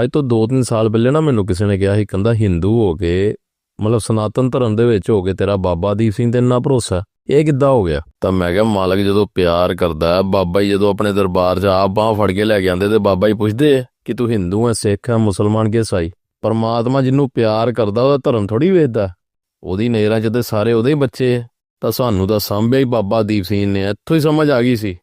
ਅੱਜ ਤੋਂ 2-3 ਸਾਲ ਪਹਿਲੇ ਨਾ ਮੈਨੂੰ ਕਿਸੇ ਨੇ ਕਿਹਾ ਸੀ, ਕਹਿੰਦਾ ਹਿੰਦੂ ਹੋ ਕੇ, ਮਤਲਬ ਸਨਾਤਨ ਧਰਮ ਦੇ ਵਿੱਚ ਹੋ ਕੇ ਤੇਰਾ ਬਾਬਾ ਦੀਪ ਸਿੰਘ ਤੇ ਇੰਨਾ ਭਰੋਸਾ, ਇਹ ਕਿੱਦਾਂ ਹੋ ਗਿਆ? ਤਾਂ ਮੈਂ ਕਿਹਾ, ਮਾਲਕ ਜਦੋਂ ਪਿਆਰ ਕਰਦਾ ਬਾਬਾ ਜੀ ਜਦੋਂ ਆਪਣੇ ਦਰਬਾਰ 'ਚ ਆਪ ਬਾਹ ਫੜ ਕੇ ਲੈ ਕੇ ਆਉਂਦੇ ਤੇ ਬਾਬਾ ਜੀ ਪੁੱਛਦੇ ਕਿ ਤੂੰ ਹਿੰਦੂ ਹੈ, ਸਿੱਖ ਹੈ, ਮੁਸਲਮਾਨ ਕਿ ਈਸਾਈ ਪਰਮਾਤਮਾ ਜਿਹਨੂੰ ਪਿਆਰ ਕਰਦਾ, ਉਹਦਾ ਧਰਮ ਥੋੜੀ ਵੇਚਦਾ ਉਹਦੀ ਨਜ਼ਰਾਂ 'ਚ ਤੇ ਸਾਰੇ ਉਹਦੇ ਹੀ ਬੱਚੇ ਤਾਂ ਸਾਨੂੰ ਤਾਂ ਸਾਂਭਿਆ ਹੀ ਬਾਬਾ ਦੀਪ ਸਿੰਘ ਨੇ, ਇੱਥੋਂ ਹੀ ਸਮਝ ਆ ਗਈ ਸੀ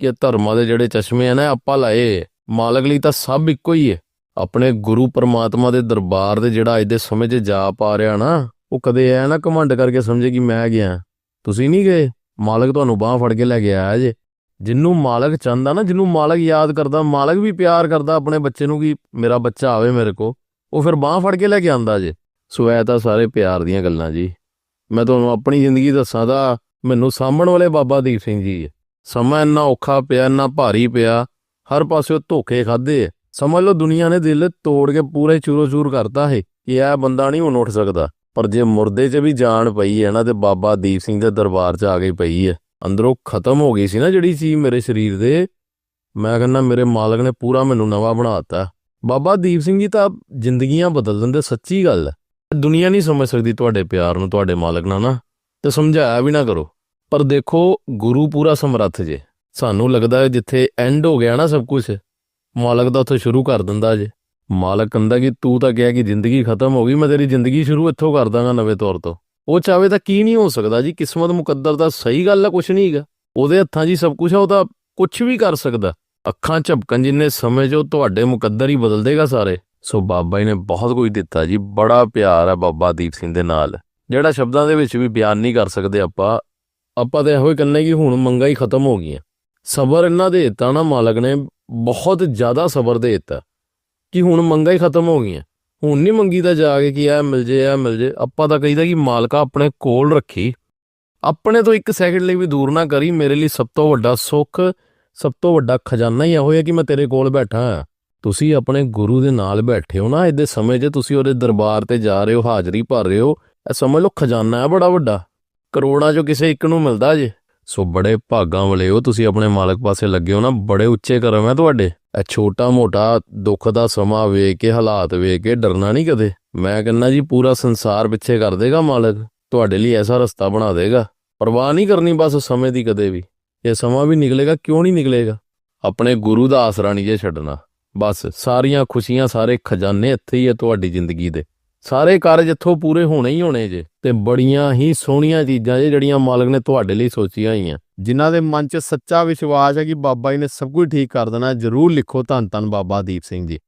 ਕਿ ਧਰਮਾਂ ਦੇ ਜਿਹੜੇ ਚਸ਼ਮੇ ਆ ਨਾ ਆਪਾਂ ਲਾਏ ਮਾਲਕ ਲਈ ਤਾਂ ਸਭ ਇੱਕੋ ਹੀ ਹੈ ਆਪਣੇ ਗੁਰੂ ਪਰਮਾਤਮਾ ਦੇ ਦਰਬਾਰ ਦੇ ਜਿਹੜਾ ਅੱਜ ਦੇ ਸਮੇਂ 'ਚ ਜਾ ਪਾ ਰਿਹਾ ਨਾ, ਉਹ ਕਦੇ ਐ ਨਾ ਘਮੰਡ ਕਰਕੇ ਸਮਝੇ ਕਿ ਮੈਂ ਗਿਆ। ਤੁਸੀਂ ਨਹੀਂ ਗਏ? ਮਾਲਕ ਤੁਹਾਨੂੰ ਬਾਹ ਫੜ ਕੇ ਲੈ ਕੇ ਆਇਆ ਜੇ। ਜਿੰਨੂੰ ਮਾਲਕ ਚਾਹੁੰਦਾ ਨਾ ਜਿਹਨੂੰ ਮਾਲਕ ਯਾਦ ਕਰਦਾ, ਮਾਲਕ ਵੀ ਪਿਆਰ ਕਰਦਾ ਆਪਣੇ ਬੱਚੇ ਨੂੰ ਕਿ ਮੇਰਾ ਬੱਚਾ ਆਵੇ ਮੇਰੇ ਕੋ ਉਹ ਫਿਰ ਬਾਹ ਫੜ ਕੇ ਲੈ ਕੇ ਆਂਦਾ ਜੇ। ਸੋ ਇਹ ਤਾਂ ਸਾਰੇ ਪਿਆਰ ਦੀਆਂ ਗੱਲਾਂ ਜੀ। ਮੈਂ ਤੁਹਾਨੂੰ ਆਪਣੀ ਜ਼ਿੰਦਗੀ ਦੱਸਾਂ ਤਾਂ ਮੈਨੂੰ ਸਾਂਭਣ ਵਾਲੇ ਬਾਬਾ ਦੀਪ ਸਿੰਘ ਜੀ। ਸਮਾਂ ਇੰਨਾ ਔਖਾ ਪਿਆ, ਇੰਨਾ ਭਾਰੀ ਪਿਆ, ਹਰ ਪਾਸਿਓਂ ਧੋਖੇ ਖਾਦੇ ਸਮਝ ਲਓ ਦੁਨੀਆ ਨੇ ਦਿਲ ਤੋੜ ਕੇ ਪੂਰੇ ਚੂਰੋ ਚੂਰ ਕਰਤਾ ਹੈ ਕਿ ਇਹ ਬੰਦਾ ਨਹੀਂ ਹੁਣ ਉੱਠ ਸਕਦਾ। ਪਰ ਜੇ ਮੁਰਦੇ 'ਚ ਵੀ ਜਾਨ ਪਈ ਹੈ ਨਾ ਤੇ ਬਾਬਾ ਦੀਪ ਸਿੰਘ ਦੇ ਦਰਬਾਰ 'ਚ ਆ ਗਈ ਪਈ ਹੈ। ਅੰਦਰੋਂ ਖਤਮ ਹੋ ਗਈ ਸੀ ਨਾ ਜਿਹੜੀ ਚੀਜ਼ ਮੇਰੇ ਸਰੀਰ ਦੇ। ਮੈਂ ਕਹਿੰਦਾ ਮੇਰੇ ਮਾਲਕ ਨੇ ਪੂਰਾ ਮੈਨੂੰ ਨਵਾਂ ਬਣਾਤਾ ਬਾਬਾ ਦੀਪ ਸਿੰਘ ਜੀ ਤਾਂ ਜ਼ਿੰਦਗੀਆਂ ਬਦਲ ਦਿੰਦੇ, ਸੱਚੀ ਗੱਲ ਹੈ। ਦੁਨੀਆ ਨਹੀਂ ਸਮਝ ਸਕਦੀ ਤੁਹਾਡੇ ਪਿਆਰ ਨੂੰ, ਤੁਹਾਡੇ ਮਾਲਕ ਨਾਲ ਨਾ। ਤੇ ਸਮਝਾਇਆ ਵੀ ਨਾ ਕਰੋ। ਪਰ ਦੇਖੋ ਗੁਰੂ ਪੂਰਾ ਸਮਰੱਥ ਜੇ। ਸਾਨੂੰ ਲੱਗਦਾ ਜਿੱਥੇ ਐਂਡ ਹੋ ਗਿਆ ਨਾ ਸਭ ਕੁਝ ਮਾਲਕ ਦਾ ਉੱਥੇ ਸ਼ੁਰੂ ਕਰ ਦਿੰਦਾ ਜੇ। ਮਾਲਕ ਕਹਿੰਦਾ ਕਿ ਤੂੰ ਤਾਂ ਕਿਹਾ ਕਿ ਜ਼ਿੰਦਗੀ ਖਤਮ ਹੋ ਗਈ, ਮੈਂ ਤੇਰੀ ਜ਼ਿੰਦਗੀ ਸ਼ੁਰੂ ਇੱਥੋਂ ਕਰ ਦਾਂਗਾ ਨਵੇਂ ਤੌਰ ਤੋਂ। ਉਹ ਚਾਵੇ ਤਾਂ ਕੀ ਨਹੀਂ ਹੋ ਸਕਦਾ ਜੀ, ਕਿਸਮਤ ਮੁਕੱਦਰ ਦਾ ਸਹੀ ਗੱਲ ਹੈ ਕੁਛ ਨਹੀਂ ਹੈਗਾ। ਉਹਦੇ ਹੱਥਾਂ 'ਚ ਹੀ ਸਭ ਕੁਝ ਹੈ ਉਹ ਤਾਂ ਕੁਝ ਵੀ ਕਰ ਸਕਦਾ। ਅੱਖਾਂ ਝਪਕਣ ਜਿੰਨੇ ਸਮੇਂ 'ਚ ਉਹ ਤੁਹਾਡੇ ਮੁਕੱਦਰ ਹੀ ਬਦਲ ਦੇਗਾ ਸਾਰੇ। ਸੋ ਬਾਬਾ ਜੀ ਨੇ ਬਹੁਤ ਕੁਝ ਦਿੱਤਾ ਜੀ, ਬੜਾ ਪਿਆਰ ਹੈ ਬਾਬਾ ਦੀਪ ਸਿੰਘ ਦੇ ਨਾਲ। ਜਿਹੜਾ ਸ਼ਬਦਾਂ ਦੇ ਵਿੱਚ ਵੀ ਬਿਆਨ ਨਹੀਂ ਕਰ ਸਕਦੇ ਆਪਾਂ ਆਪਾਂ ਤਾਂ ਇਹੋ ਹੀ ਕਹਿੰਦੇ ਕਿ ਹੁਣ ਮੰਗਾ ਹੀ ਖਤਮ ਹੋ ਗਈਆਂ। ਸਬਰ ਇਹਨਾਂ ਦੇ ਦਿੱਤਾ ਨਾ ਮਾਲਕ ਨੇ ਬਹੁਤ ਜ਼ਿਆਦਾ ਸਬਰ ਦੇ ਦਿੱਤਾ ਕਿ ਹੁਣ ਮੰਗਾ ਹੀ ਖਤਮ ਹੋ ਗਈਆਂ। ਹੁਣ ਨਹੀਂ ਮੰਗੀ ਤਾਂ ਜਾ ਕੇ ਕਿ ਇਹ ਮਿਲ ਜੇ, ਇਹ ਮਿਲ ਜੇ। ਆਪਾਂ ਤਾਂ ਕਹੀਦਾ ਕਿ ਮਾਲਕਾ ਆਪਣੇ ਕੋਲ ਰੱਖੀ। ਆਪਣੇ ਤੋਂ ਇੱਕ ਸੈਕਿੰਡ ਲਈ ਵੀ ਦੂਰ ਨਾ ਕਰੀ। ਮੇਰੇ ਲਈ ਸਭ ਤੋਂ ਵੱਡਾ ਸੁੱਖ, ਸਭ ਤੋਂ ਵੱਡਾ ਖਜ਼ਾਨਾ ਹੀ ਇਹੋ ਹੈ ਕਿ ਮੈਂ ਤੇਰੇ ਕੋਲ ਬੈਠਾ ਹਾਂ। ਤੁਸੀਂ ਆਪਣੇ ਗੁਰੂ ਦੇ ਨਾਲ ਬੈਠੇ ਹੋ ਨਾ। ਇਹਦੇ ਸਮੇਂ ਜੇ ਤੁਸੀਂ ਉਹਦੇ ਦਰਬਾਰ ਤੇ ਜਾ ਰਹੇ ਹੋ, ਹਾਜ਼ਰੀ ਭਰ ਰਹੇ ਹੋ। ਇਹ ਸਮਝ ਲਓ, ਖਜ਼ਾਨਾ ਹੈ ਬੜਾ ਵੱਡਾ। ਕਰੋੜਾਂ 'ਚੋਂ ਕਿਸੇ ਇੱਕ ਨੂੰ ਮਿਲਦਾ ਜੇ। ਸੋ ਬੜੇ ਭਾਗਾਂ ਵਾਲੇ ਹੋ, ਤੁਸੀਂ ਆਪਣੇ ਮਾਲਕ ਪਾਸੇ ਲੱਗੇ ਹੋ ਨਾ, ਬੜੇ ਉੱਚੇ ਕਰਮ ਹੈ ਤੁਹਾਡੇ। ਇਹ ਛੋਟਾ ਮੋਟਾ ਦੁੱਖ ਦਾ ਸਮਾਂ ਵੇਖ ਕੇ, ਹਾਲਾਤ ਵੇਖ ਕੇ ਡਰਨਾ ਨਹੀਂ ਕਦੇ। ਮੈਂ ਕਹਿੰਦਾ ਜੀ, ਪੂਰਾ ਸੰਸਾਰ ਪਿੱਛੇ ਕਰ ਦੇਗਾ ਮਾਲਕ, ਤੁਹਾਡੇ ਲਈ ਐਸਾ ਰਸਤਾ ਬਣਾ ਦੇਗਾ। ਪਰਵਾਹ ਨਹੀਂ ਕਰਨੀ ਬਸ ਸਮੇਂ ਦੀ ਕਦੇ ਵੀ। ਇਹ ਸਮਾਂ ਵੀ ਨਿਕਲੇਗਾ, ਕਿਉਂ ਨਹੀਂ ਨਿਕਲੇਗਾ? ਆਪਣੇ ਗੁਰੂ ਦਾ ਆਸਰਾ ਨਹੀਂ ਜੇ ਛੱਡਣਾ। ਬਸ ਸਾਰੀਆਂ ਖੁਸ਼ੀਆਂ ਸਾਰੇ ਖਜ਼ਾਨੇ ਇੱਥੇ ਹੀ ਹੈ ਤੁਹਾਡੀ ਜ਼ਿੰਦਗੀ ਦੇ। ਸਾਰੇ ਕਾਰਜ ਇੱਥੋਂ ਪੂਰੇ ਹੋਣੇ ਹੀ ਹੋਣੇ ਜੇ ਤੇ ਬੜੀਆਂ ਹੀ ਸੋਹਣੀਆਂ ਚੀਜ਼ਾਂ ਜੇ ਜਿਹੜੀਆਂ ਮਾਲਕ ਨੇ ਤੁਹਾਡੇ ਲਈ ਸੋਚੀਆਂ ਹੋਈਆਂ। ਜਿਨ੍ਹਾਂ ਦੇ ਮਨ 'ਚ ਸੱਚਾ ਵਿਸ਼ਵਾਸ ਹੈ ਕਿ ਬਾਬਾ ਜੀ ਨੇ ਸਭ ਕੁਝ ਠੀਕ ਕਰ ਦੇਣਾ, ਜਰੂਰ ਲਿਖੋ ਧੰਨ ਧੰਨ ਬਾਬਾ ਦੀਪ ਸਿੰਘ ਜੀ।